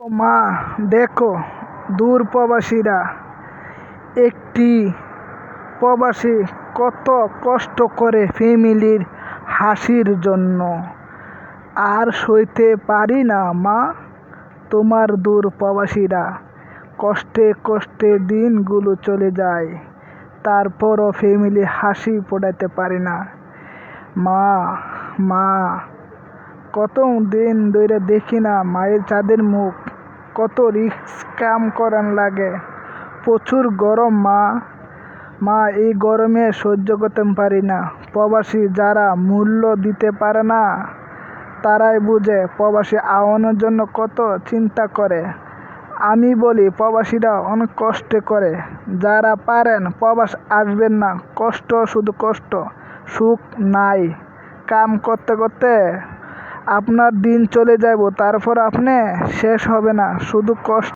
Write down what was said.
মা, দেখো, দূর প্রবাসীরা। একটি প্রবাসী কত কষ্ট করে ফ্যামিলির হাসির জন্য। আর সইতে পারি না, মা, তোমার দূর প্রবাসীরা। কষ্টে কষ্টে দিনগুলো চলে যায়, তারপরও ফ্যামিলি হাসি ফোটাতে পারি না। মা মা কত দিন ধরে দেখি না মায়ের চাঁদের মুখ। কত রিক্স কাম করান লাগে। প্রচুর গরম, মা। মা, এই গরমে সহ্য করতে পারি না। প্রবাসী যারা মূল্য দিতে পারে না, তারাই বুঝে প্রবাসী আওয়ানোর জন্য কত চিন্তা করে। আমি বলি, প্রবাসীরা অনেক কষ্ট করে। যারা পারেন, প্রবাস আসবেন না। কষ্ট শুধু কষ্ট, সুখ নাই। কাম করতে করতে আপনার দিন চলে যাব তারপর আপনি শেষ হবে না। শুধু কষ্ট